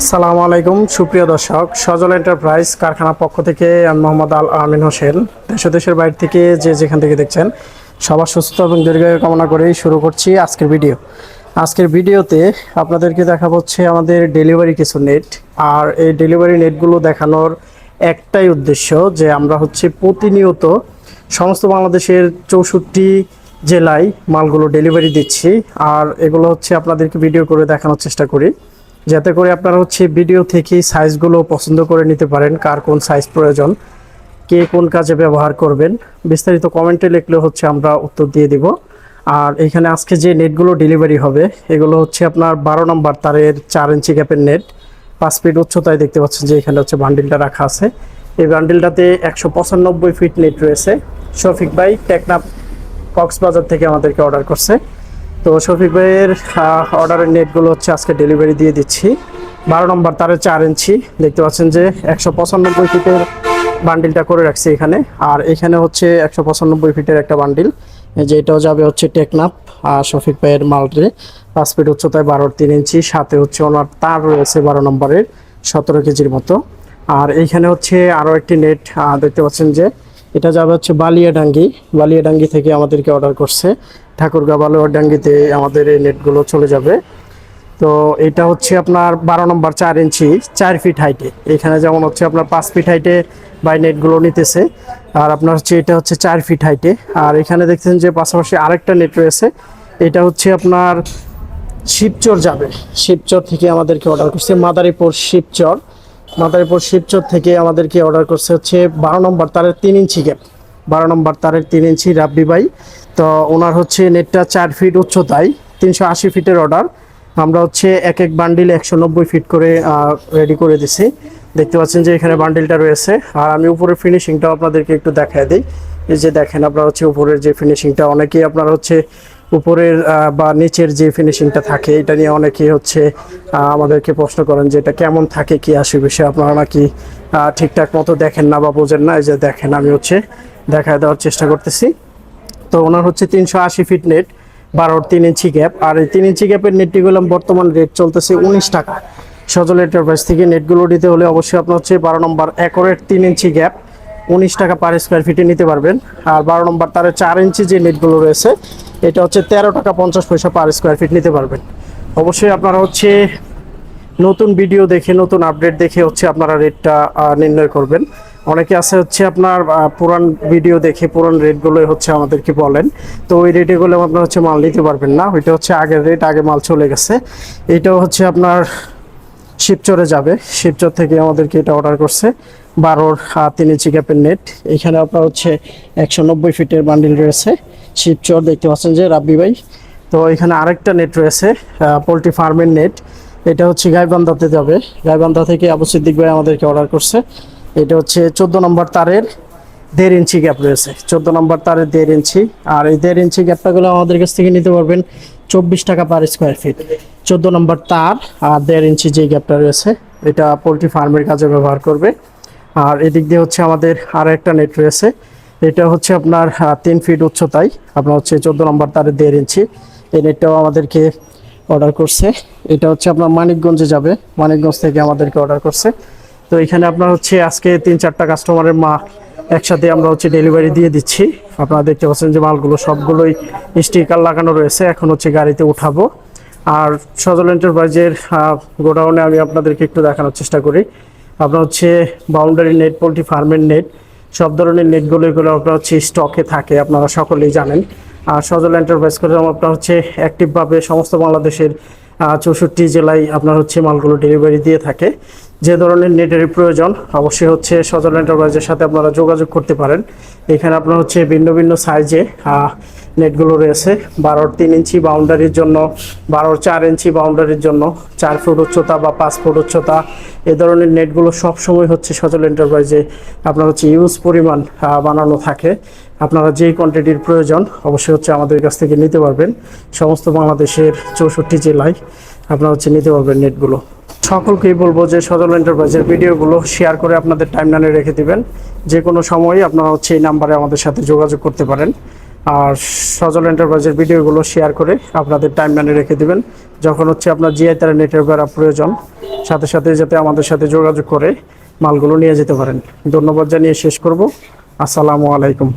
আসসালামু আলাইকুম, সুপ্রিয় দর্শক। সজল এন্টারপ্রাইজ কারখানার পক্ষ থেকে আমি মোহাম্মদ আল আমিন হোসেন। দেশ দেশের বাইরে থেকে যে যেখান থেকে দেখছেন, সবার সুস্থ এবং দীর্ঘায়ু কামনা করেই শুরু করছি আজকের ভিডিও। আজকের ভিডিওতে আপনাদেরকে দেখা হচ্ছে আমাদের ডেলিভারি কিছু নেট। আর এই ডেলিভারি নেটগুলো দেখানোর একটাই উদ্দেশ্য যে আমরা হচ্ছে প্রতিনিয়ত সমস্ত বাংলাদেশের চৌষট্টি জেলায় মালগুলো ডেলিভারি দিচ্ছি। আর এগুলো হচ্ছে আপনাদেরকে ভিডিও করে দেখানোর চেষ্টা করি। যাতে করে আপনারা হচ্ছে ভিডিও থেকেই সাইজগুলো পছন্দ করে নিতে পারেন, কার কোন সাইজ প্রয়োজন, কে কোন কাজে ব্যবহার করবেন, বিস্তারিত কমেন্টে লিখলে হচ্ছে আমরা উত্তর দিয়ে দিব। আর এখানে আজকে যে নেটগুলো ডেলিভারি হবে, এগুলো হচ্ছে আপনার বারো নম্বর তারের চার ইঞ্চি গ্যাপের নেট পাঁচ ফিট উচ্চতায় দেখতে পাচ্ছেন যে এখানে হচ্ছে বান্ডিলটা রাখা আছে। এই বান্ডিলটাতে একশো পঁচানব্বই ফিট নেট রয়েছে। শফিক ভাই টেকনাপ কক্সবাজার থেকে আমাদেরকে অর্ডার করছে। তো শফিক ভাইয়ের অর্ডারের নেটগুলো হচ্ছে আজকে ডেলিভারি দিয়ে দিচ্ছি। বারো নম্বর তারের চার ইঞ্চি। দেখতে পাচ্ছেন যে একশো পঁচানব্বই ফিটের বান্ডিলটা করে রাখছি এখানে। আর এখানে হচ্ছে একশো পঁচানব্বই ফিটের একটা বান্ডিল যে এটাও যাবে হচ্ছে টেকনাপ আর শফিক ভাইয়ের মালটে পাঁচ ফিট উচ্চতায় বারোর তিন ইঞ্চি, সাথে হচ্ছে ওনার তার রয়েছে বারো নম্বরের, সতেরো কেজির মতো। আর এইখানে হচ্ছে আরও একটি নেট দেখতে পাচ্ছেন যে এটা যাবে হচ্ছে বালিয়াডাঙ্গি। বালিয়াডাঙ্গি থেকে আমাদেরকে অর্ডার করছে। ঠাকুরগাঁ বালিয়াডাঙ্গিতে আমাদের এই নেটগুলো চলে যাবে। তো এটা হচ্ছে আপনার বারো নম্বর চার ইঞ্চি, চার ফিট হাইটে এখানে যেমন হচ্ছে আপনার পাঁচ ফিট হাইটে বাই নেটগুলো নিতেছে। আর আপনার হচ্ছে এটা হচ্ছে চার ফিট হাইটে আর এখানে দেখছেন যে পাশাপাশি আরেকটা নেট রয়েছে। এটা হচ্ছে আপনার শিবচর যাবে। শিবচর থেকে আমাদেরকে অর্ডার করছে। মাদারীপুর শিবচর। মাদারীপুর শিবচর থেকে আমাদেরকে অর্ডার করছে হচ্ছে বারো নম্বর তারের তিন ইঞ্চি গ্যাপ বারো নম্বর তারের তিন ইঞ্চি রাব্বি বাই তো ওনার হচ্ছে নেটটা চার ফিট উচ্চতায়, তিনশো আশি ফিটের অর্ডার আমরা হচ্ছে এক এক বান্ডিল একশো নব্বই ফিট করে রেডি করে দিছি। দেখতে পাচ্ছেন যে এখানে বান্ডিলটা রয়েছে। আর আমি উপরের ফিনিশিংটাও আপনাদেরকে একটু দেখায় দিই। এই যে দেখেন, আপনারা হচ্ছে উপরের যে ফিনিশিংটা অনেকেই আপনারা হচ্ছে উপরের বা নিচের যে ফিনিশিংটা থাকে, এটা নিয়ে অনেকেই হচ্ছে আমাদেরকে প্রশ্ন করেন যে এটা কেমন থাকে, কি আসে বিষয়ে। আপনারা নাকি ঠিকঠাক মতো দেখেন না বা বোঝেন না, এই যে দেখেন, আমি হচ্ছে দেখায় দেওয়ার চেষ্টা করতেছি। তো ওনার হচ্ছে তিনশো আশি ফিট নেট বারোর তিন ইঞ্চি গ্যাপ আর এই তিন ইঞ্চি গ্যাপের নেটটিগুলো বর্তমান রেট চলতেছে উনিশ টাকা। সজল এন্টারপ্রাইজ থেকে নেটগুলো নিতে হলে অবশ্যই আপনার হচ্ছে বারো নম্বর একরের তিন ইঞ্চি গ্যাপ উনিশ টাকা পার স্কোয়ার ফিটে নিতে পারবেন। আর বারো নম্বর তার চার ইঞ্চি যে নেটগুলো রয়েছে এটা হচ্ছে তেরো টাকা পঞ্চাশ পয়সা পার স্কোয়ার ফিট নিতে পারবেন। অবশ্যই আপনারা হচ্ছে নতুন ভিডিও দেখে, নতুন আপডেট দেখে হচ্ছে আপনারা রেটটা নির্ণয় করবেন। অনেকে আছে হচ্ছে আপনার পুরান ভিডিও দেখে, পুরান রেটগুলো হচ্ছে আমাদেরকে বলেন। তো ওই রেটে গুলো আপনার হচ্ছে মাল নিতে পারবেন না। ওইটা হচ্ছে আগের রেট আগে মাল চলে গেছে। এটাও হচ্ছে আপনার শিবচরে যাবে। শিবচর থেকে আমাদেরকে এটা অর্ডার করছে। বারোর তিন ইঞ্চি গ্যাপের নেট এখানে আপনার হচ্ছে একশো নব্বই ফিটের বান্ডিল রয়েছে। শিবচর দেখতে পাচ্ছেন যে রাব্বি ভাই। তো এখানে আরেকটা নেট রয়েছে পোলট্রি ফার্মের নেট এটা হচ্ছে গাইবান্ধাতে যাবে। গাইবান্ধা থেকে আবু সিদ্দিক ভাই আমাদেরকে অর্ডার করছে। এটা হচ্ছে চোদ্দ নম্বর তারের দেড় ইঞ্চি গ্যাপ রয়েছে। চোদ্দ নম্বর তারের দেড় ইঞ্চি। আর এই দেড় ইঞ্চি গ্যাপটাগুলো আমাদের কাছ থেকে নিতে পারবেন চব্বিশ টাকা পার স্কোয়ার ফিট চোদ্দ নম্বর তার আর দেড় ইঞ্চি যে গ্যাপটা রয়েছে, এটা পোলট্রি ফার্মের কাজে ব্যবহার করবে। আর এদিক দিয়ে হচ্ছে আমাদের আর একটা নেট রয়েছে। এটা হচ্ছে আপনার তিন ফিট উচ্চতায়। আপনার হচ্ছে চোদ্দ নম্বর তারে দেড় ইঞ্চি এই নেটটাও আমাদেরকে অর্ডার করছে। এটা হচ্ছে আপনার মানিকগঞ্জে যাবে। মানিকগঞ্জ থেকে আমাদেরকে অর্ডার করছে। তো এখানে আপনার হচ্ছে আজকে তিন চারটা কাস্টমারের মা একসাথে আমরা হচ্ছে ডেলিভারি দিয়ে দিচ্ছি। আপনারা দেখতে পাচ্ছেন যে মালগুলো সবগুলোই স্টিকার লাগানো রয়েছে। এখন হচ্ছে গাড়িতে উঠাবো। আর সজল এন্টারপ্রাইজের গোডাউনে আমি আপনাদেরকে একটু দেখানোর চেষ্টা করি। আপনার হচ্ছে বাউন্ডারি নেট পোলট্রি ফার্মের নেট সব ধরনের নেটগুলো এগুলো আপনার হচ্ছে স্টকে থাকে, আপনারা সকলেই জানেন। আর সজল এন্টারপ্রাইজ করে আপনার হচ্ছে অ্যাক্টিভভাবে সমস্ত বাংলাদেশের চৌষট্টি জেলায় আপনার হচ্ছে মালগুলো ডেলিভারি দিয়ে থাকে। যে ধরনের নেটের প্রয়োজন, অবশ্যই হচ্ছে সজল এন্টারপ্রাইজের সাথে আপনারা যোগাযোগ করতে পারেন। এখানে আপনার হচ্ছে ভিন্ন ভিন্ন সাইজে নেটগুলো রয়েছে। বারোর তিন ইঞ্চি বাউন্ডারির জন্য, বারোর চার ইঞ্চি বাউন্ডারির জন্য, চার ফুট উচ্চতা বা পাঁচ ফুট উচ্চতা, এ ধরনের নেটগুলো সবসময় হচ্ছে সজল এন্টারপ্রাইজে আপনার হচ্ছে ইউজ পরিমাণ বানানো থাকে। আপনারা যেই কোয়ান্টিটির প্রয়োজন, অবশ্যই হচ্ছে আমাদের কাছ থেকে নিতে পারবেন। সমস্ত বাংলাদেশের চৌষট্টি জেলায় আপনারা হচ্ছে নিতে পারবেন নেটগুলো সকলকেই বলব যে সজল এন্টারপ্রাইজের ভিডিওগুলো শেয়ার করে আপনাদের টাইম লাইনে রেখে দিবেন। যে কোনো সময়ই আপনারা হচ্ছে এই নাম্বারে আমাদের সাথে যোগাযোগ করতে পারেন। আর সজল এন্টারপ্রাইজের ভিডিওগুলো শেয়ার করে আপনাদের টাইম লাইনে রেখে দিবেন। যখন হচ্ছে আপনার জিআই তারা নেটওয়ার্ক প্রয়োজন, সাথে সাথে যাতে আমাদের সাথে যোগাযোগ করে মালগুলো নিয়ে যেতে পারেন। ধন্যবাদ জানিয়ে শেষ করব। আসসালামু আলাইকুম।